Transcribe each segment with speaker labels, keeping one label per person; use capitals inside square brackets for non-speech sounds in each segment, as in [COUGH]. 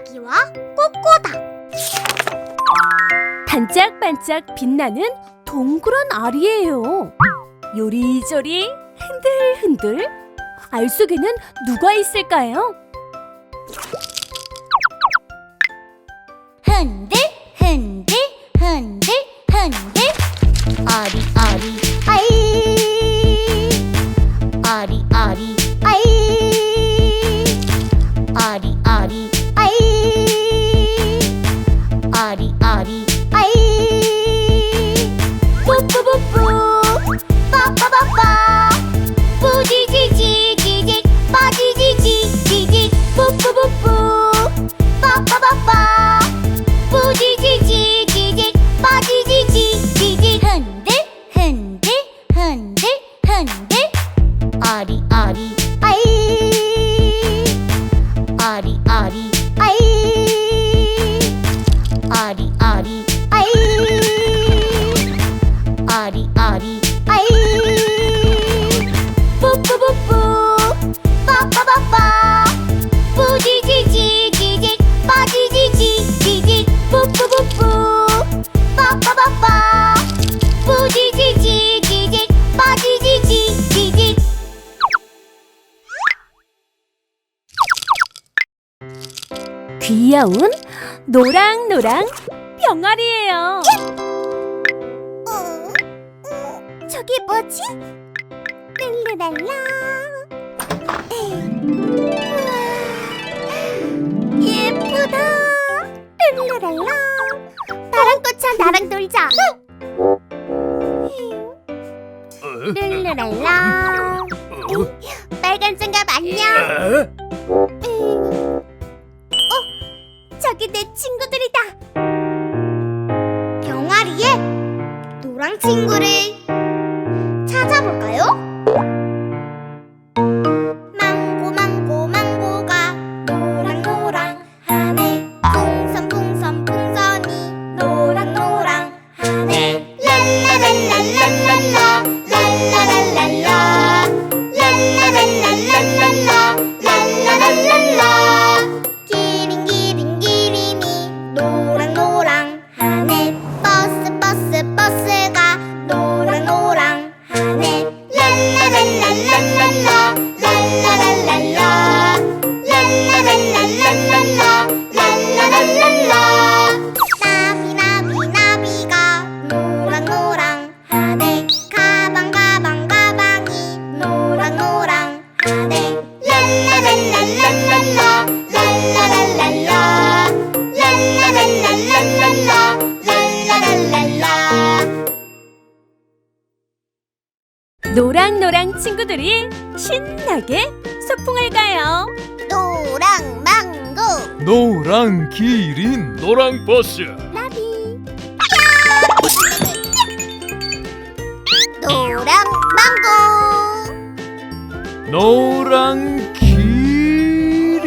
Speaker 1: 이야기와 꼬꼬다
Speaker 2: 반짝반짝 빛나는 동그란 알이에요. 요리조리 흔들흔들 알 속에는 누가 있을까요?
Speaker 1: 랄라 파랑꽃아 나랑 놀자 룰루랄라 빨간 장갑 안녕 음. 어? 저기 내 친구들이다 병아리에 노랑 친구를 노란 기린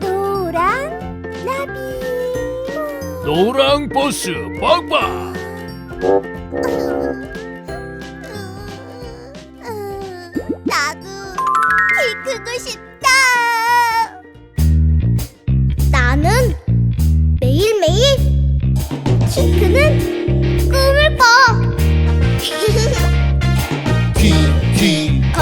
Speaker 1: 노랑 나비. 노랑
Speaker 3: 버스
Speaker 1: 빵빵 나도 키 크고 싶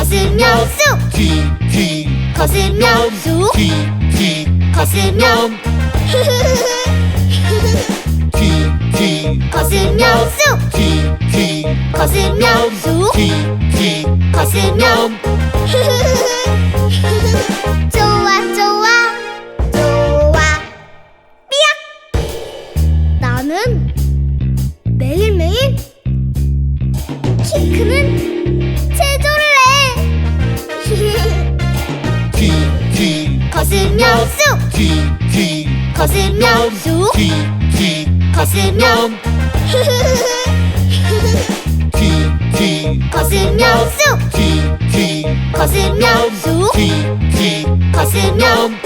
Speaker 1: 거스면 쑥.
Speaker 3: 튀튀
Speaker 1: 거스면 쑥.
Speaker 3: 튀튀
Speaker 1: 거스면
Speaker 3: 튀튀
Speaker 1: 거스면 쑥.
Speaker 3: 튀튀
Speaker 1: 거스면 쑥.
Speaker 3: 튀튀
Speaker 1: 거스면 좋아 좋아. 좋아. 삐약 나는 매일매일 키 크는 거스면 쑥
Speaker 3: 튀튀
Speaker 1: 거스면 쑥
Speaker 3: 튀튀
Speaker 1: 거스면.
Speaker 3: 튀튀
Speaker 1: 거스면 쑥
Speaker 3: 튀튀
Speaker 1: 거스면 쑥
Speaker 3: 튀튀
Speaker 2: 거스면.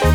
Speaker 2: [LAUGHS]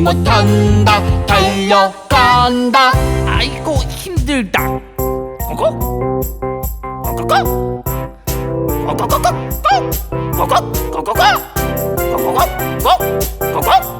Speaker 2: 못한다 달려간다. 아이고 힘들다. 고고 고고 고고고고 고고고고고 고고고고 고고고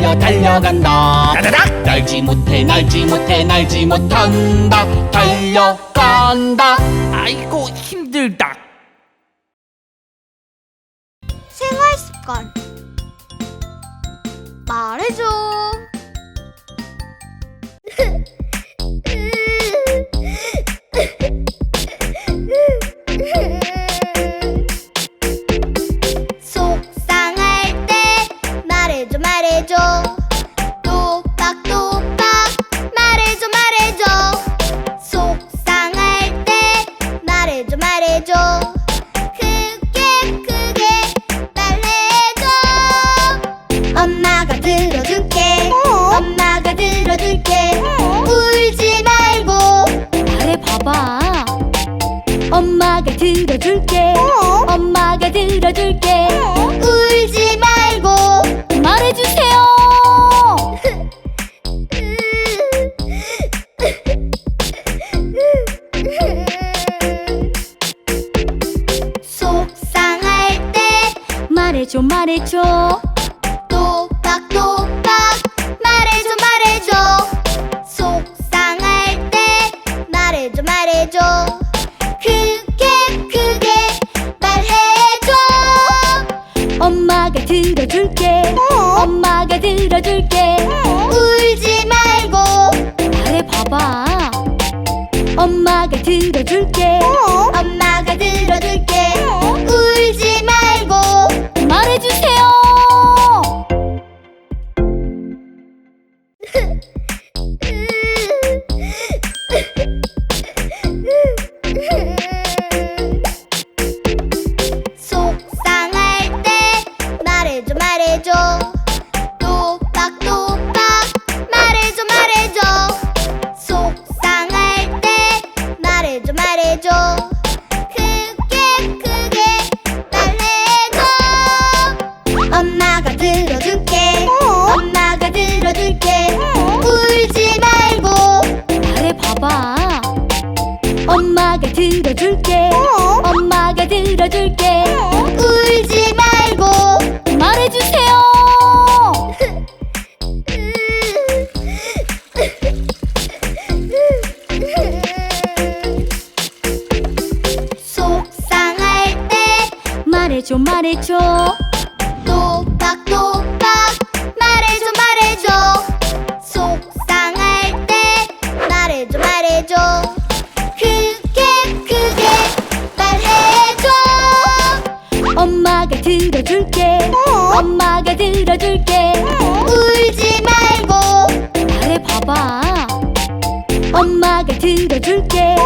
Speaker 2: 달려 달려간다. 따다닥! 날지 못해 날지 못해 날지 못한다. 달려간다. 아이고 힘들다.
Speaker 4: 생활 습관. 말해줘. 말해줘. 크게 크게 말해줘. 엄마가 들어줄게. 어?
Speaker 1: 엄마가 들어줄게. 봐 엄마가 들어줄게.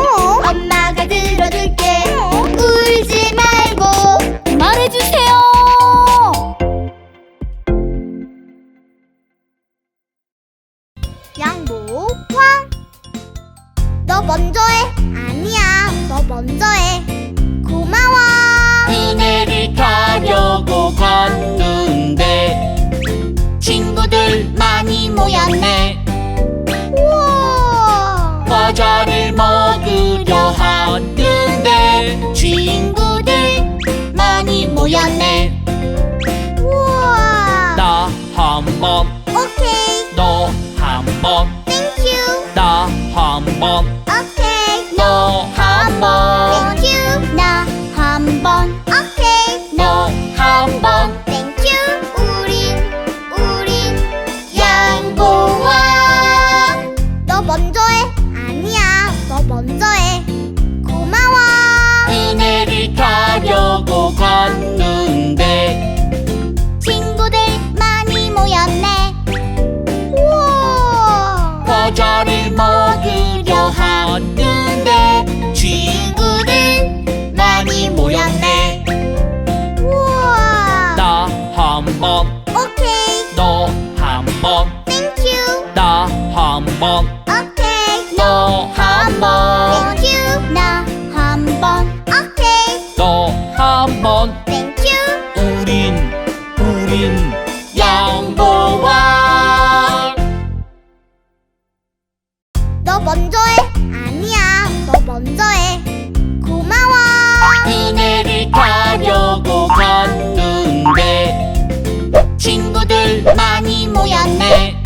Speaker 2: 많이 모였네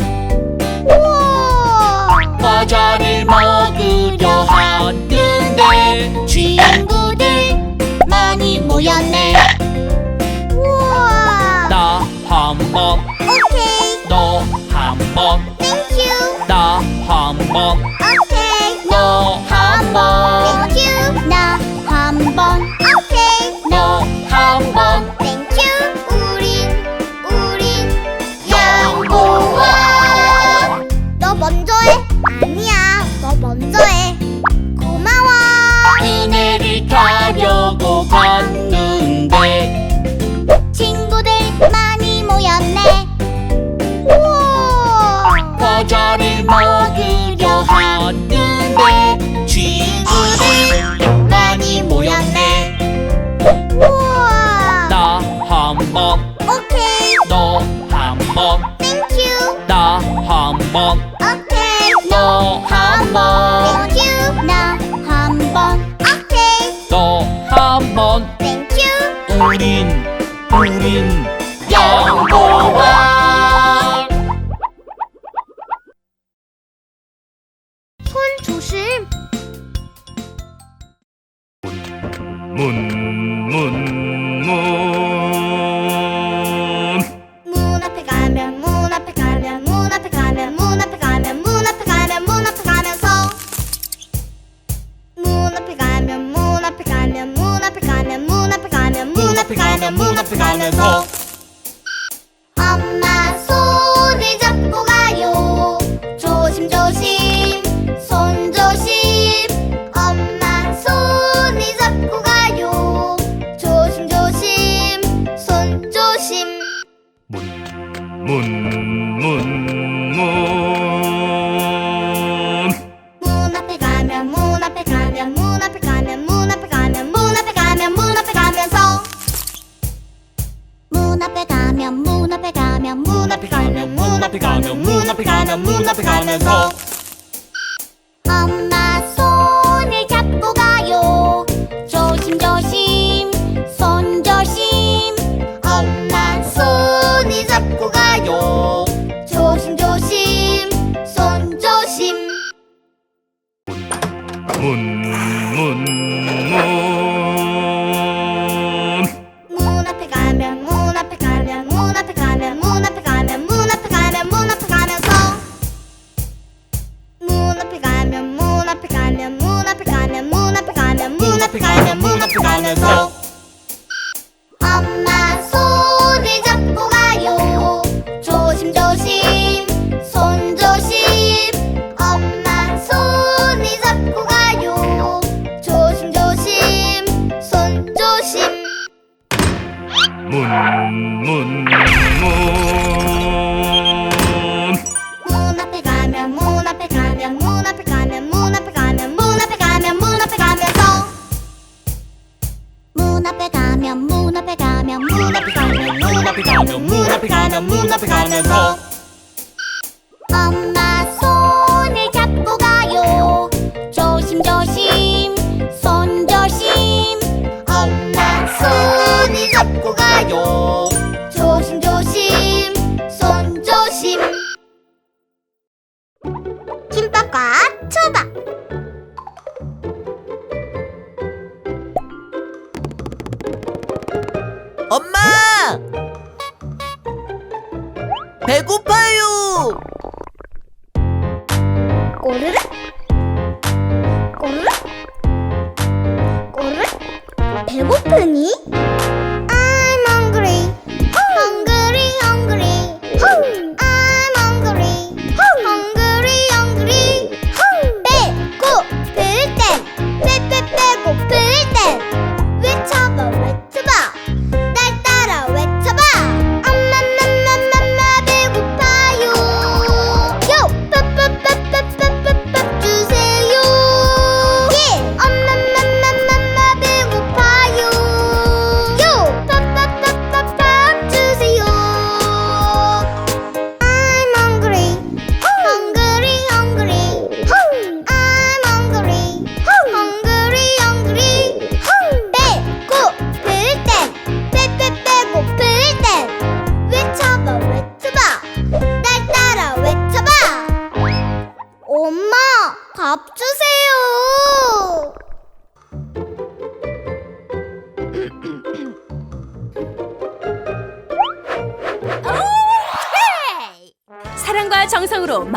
Speaker 1: 배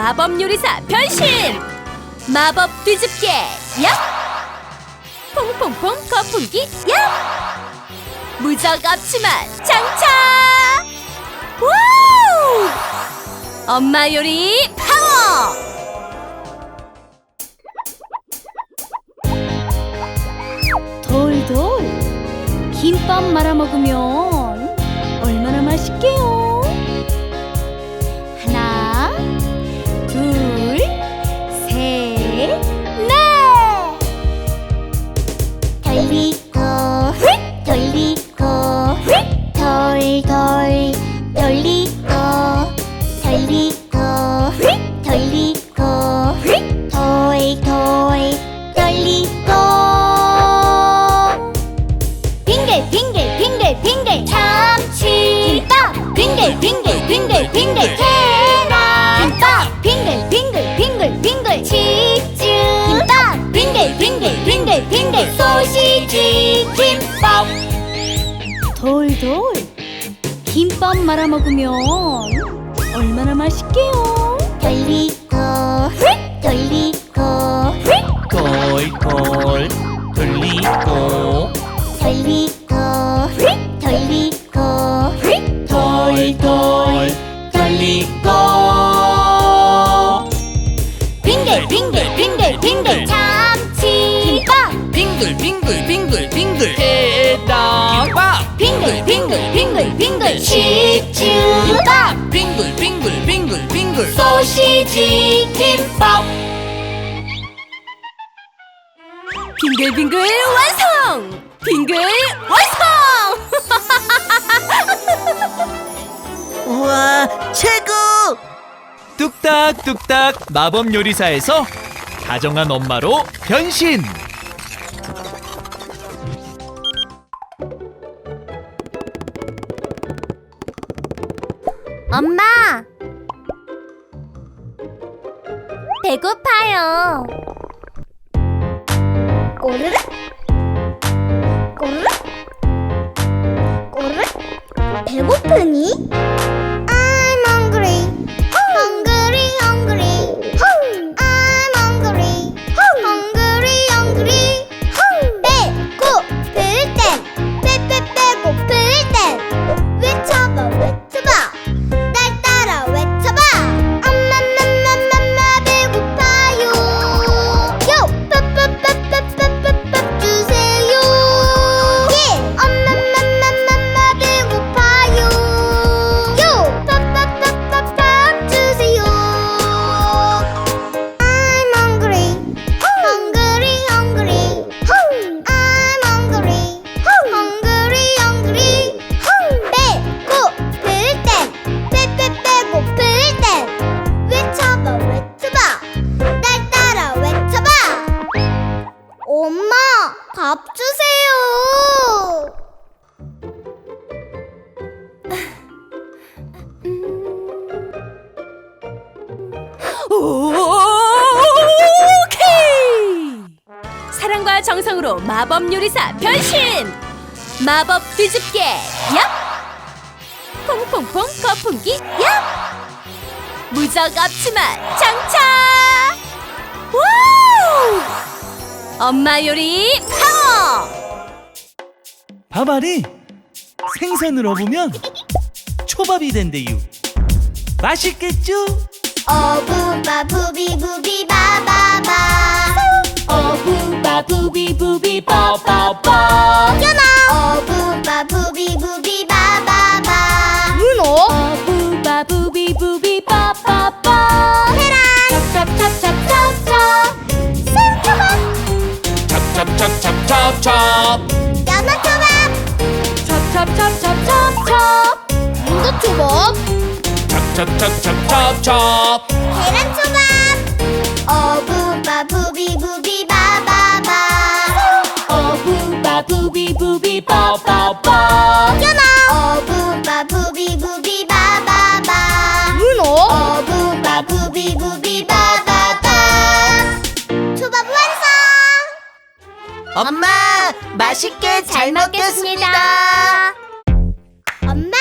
Speaker 2: 마법 요리사 변신! 마법 뒤집개 얍! 퐁퐁퐁 거품기 얍! 무적 앞치마 장착! 와우! 엄마 요리 파워! 돌돌 김밥 말아 먹으면 얼마나 맛있게요?
Speaker 1: 빙글 소시지 김밥 빙글빙글
Speaker 2: 완성! 빙글 완성! [LAUGHS]
Speaker 5: 우와, 최고!
Speaker 6: 뚝딱뚝딱 마법 요리사에서 다정한 엄마로 변신.
Speaker 1: 엄마 배고파요. 꼬르륵 꼬르륵 꼬르륵 배고프니?
Speaker 2: 마법 뒤집개 얍! 퐁퐁퐁 거품기 얍! 무적 앞치마 장착! 와우! 엄마 요리 파워!
Speaker 6: 밥알이 생선으로 보면 초밥이 된대요. 맛있겠죠?
Speaker 1: 어부바 부비부비 바바 바
Speaker 7: 어부바 부비 부비 빠빠빠.
Speaker 1: 연아. 어부바 부비 부비 바바바. 문어
Speaker 2: 어부바 부비 부비 빠빠빠.
Speaker 1: 계란. 찹찹찹찹찹찹. 생초밥
Speaker 7: 찹찹찹찹찹찹.
Speaker 1: 연어초밥.
Speaker 2: 찹찹찹찹찹찹.
Speaker 1: 문어초밥.
Speaker 7: 찹찹찹찹찹찹.
Speaker 1: 계란초밥. 어부바 부비 부비
Speaker 7: 뽀뽀뽀.
Speaker 1: 뛰어나 어부바 부비부비 바바바. 문어 어부바 부비부비 바바바. 초밥 완성. 엄마 맛있게 잘 먹겠습니다. 엄마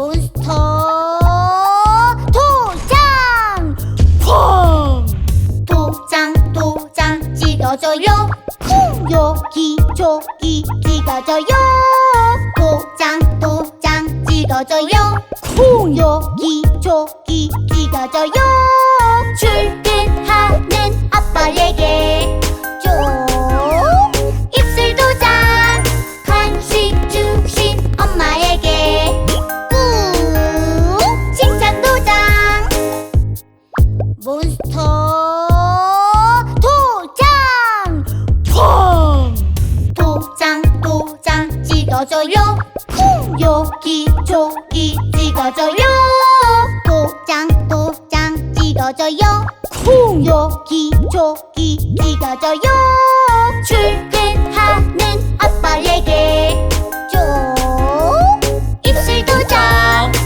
Speaker 1: 몬스터 도장! 펑! 도장 도장 찢어져요. 여기 저기 찢어져요. 져요. 쿵 여기 저기 비가 져요. 출근하는 아빠에게 쪽 입술도
Speaker 8: 쩍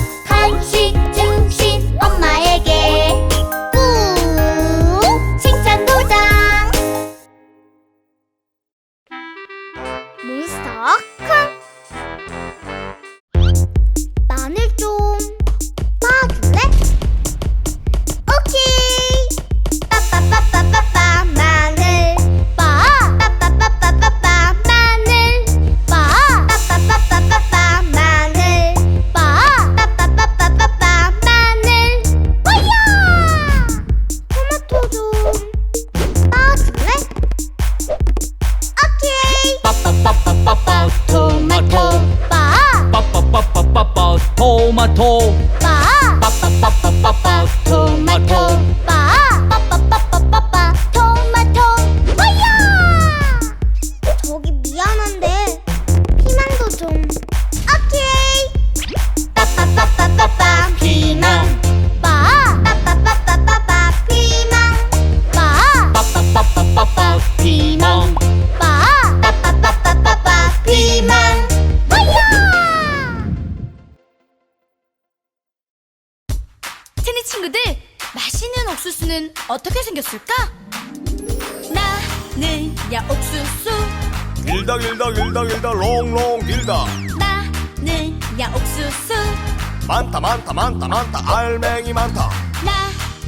Speaker 8: ト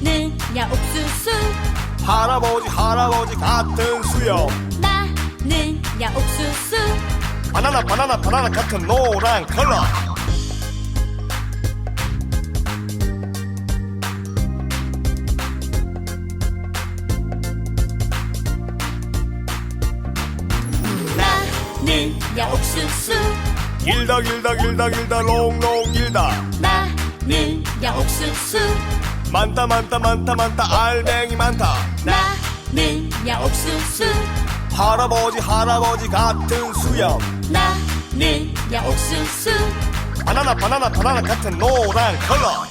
Speaker 9: 나는 야 옥수수.
Speaker 8: 할아버지 할아버지 같은 수염.
Speaker 9: 나는 야 옥수수.
Speaker 8: 바나나 바나나 바나나 같은 노란 컬러.
Speaker 9: 나는 야 옥수수.
Speaker 8: 길다 길다 길다 길다 롱롱 길다
Speaker 9: 나는 야 옥수수
Speaker 8: 많다 많다 많다 많다. 알맹이 많다.
Speaker 9: 나는 야 옥수수.
Speaker 8: 할아버지 할아버지 같은 수염.
Speaker 9: 나는 야 옥수수.
Speaker 8: 바나나 바나나 바나나 같은 노란 컬러